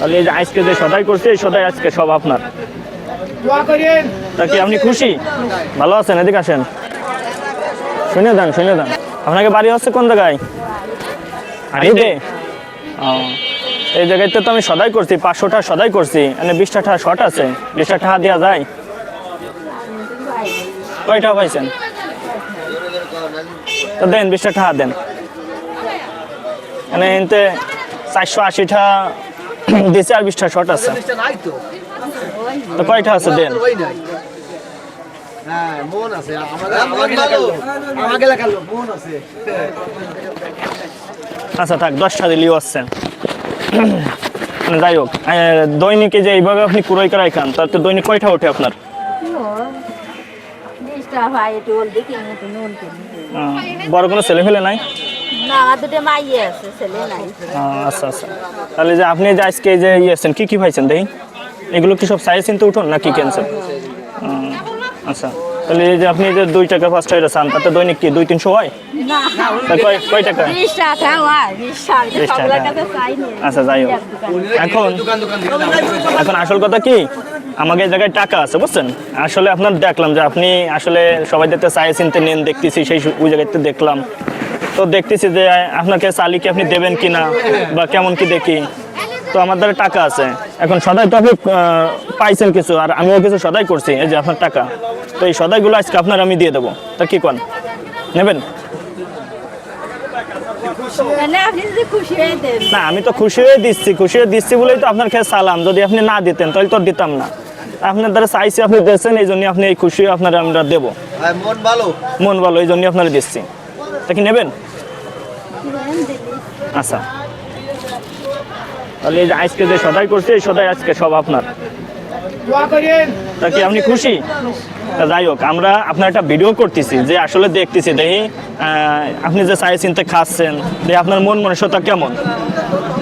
তাহলে যে আজকে যে সদাই করছে এই সদাই আজকে সব আপনার। তা কি আপনি খুশি? ভালো আছেন? এদিকে আসেন। শুনে দেন শুনে দেন। আপনাকে বাড়ি হচ্ছে কোন জায়গায়? ও। এই জায়গাতে তো আমি সদাই করছি পাঁচশোটা সদাই করছি। মানে বিশটা টাকা শর্ট আছে বিশটা টাকা দেওয়া যায়। কয়টা পাইছেন? তো দেন বিশটা টাকা দেন। মানে এনতে চারশো আশিটা দিছে আর বিশটা শর্ট আছে। তো। তো কয়টা আছে দেন? হ্যাঁ আচ্ছা থাক দশটা দিলেও আসছেন যাই হোক দৈনিকে যে এইভাবে আপনি কুড়াই করাই খান তার তো দৈনিক কয়টা ওঠে আপনার? বড় কোনো ছেলে ফেলে নাই? আহ, আচ্ছা আচ্ছা। তাহলে যে আপনি যে আজকে যে ইয়ে আছেন কি কি পাইছেন দেখি? এগুলো কি সব সাইজ চিনতে উঠুন না কি ক্যান্সার আচ্ছা। তাহলে এই যে আপনি যে দুই টাকা পাঁচ টাকা চান তাতে দৈনিক কি দুই তিনশো হয়? কয় টাকা? বিশ টাকা হয় আচ্ছা যাই হোক। এখন এখন আসল কথা কি? আমাকে এই জায়গায় টাকা আছে বুঝছেন? আসলে আপনার দেখলাম যে আপনি আসলে সবাই দেখতে চাই চিনতে নেন দেখতেছি সেই ওই জায়গাতে দেখলাম। তো দেখতেছি যে আপনাকে চালি কি আপনি দেবেন কি না বা কেমন কি দেখি। তো আমার দ্বারা টাকা আছে। এখন সদাই তো আপনি পাইছেন কিছু আর আমিও কিছু সদাই করছি এই যে আপনার টাকা। তো এই সদাইগুলো আজকে আপনার আমি দিয়ে দেবো। তা কি কন? নেবেন? মানে আপনি যদি খুশি দেন। না আমি তো খুশি হয়ে দিচ্ছি খুশি হয়ে দিচ্ছি বলেই তো আপনার কাছে সালাম যদি আপনি না দিতেন তাহলে তো দিতাম না। আপনার দ্বারা চাইছি আপনি দিয়েছেন এই জন্য আপনি এই খুশি আপনার আমরা দেবো। মন ভালো। মন ভালো এই জন্য আপনারা দিচ্ছি। তা কি নেবেন? আচ্ছা। তাহলে এই যে আজকে যে সদাই করছে এই সদাই আজকে সব আপনার। তা কি আপনি খুশি? যাই হোক আমরা আপনার একটা ভিডিও করতেছি যে আসলে দেখতেছি দেখি আপনি যে চাই চিনতে খাচ্ছেন যে আপনার মন মনে মনুষ্যতা কেমন?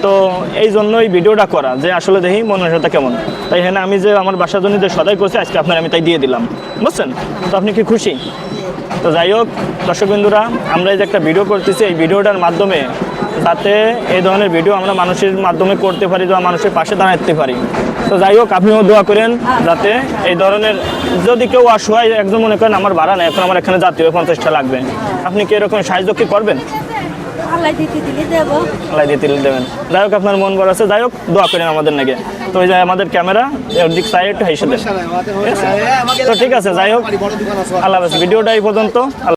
তো এই জন্যই ভিডিওটা করা যে আসলে দেখি মন মনুষ্যতা কেমন। তাই হ্যাঁ আমি যে আমার বাসার জন্য যে সদাই করছি, আজকে আপনার আমি তাই দিয়ে দিলাম। বুঝছেন? তো আপনি কি খুশি? তো যাই হোক, দর্শকবিন্দুরা আমরা এই যে একটা ভিডিও করতেছি, এই ভিডিওটার মাধ্যমে যাতে এই ধরনের ভিডিও আমরা মানুষের মাধ্যমে করতে পারি বা মানুষের পাশে দাঁড়াতে পারি। তো যাই হোক, আপনিও দোয়া করেন যাতে এই ধরনের যদি কেউ অসহায়, একজন মনে করেন, আমার ভাড়া নেই, এখন আমার এখানে জাতীয় পঞ্চাশটা লাগবে। আপনি কি এরকম সাহায্য কি করবেন? আল্লাহ যাই হোক, আপনার মন আছে। যাই হোক আমাদের তো ওই যে আমাদের ক্যামেরা দিক তো ঠিক আছে, যাই হোক, আল্লাহ ভিডিওটা এই পর্যন্ত।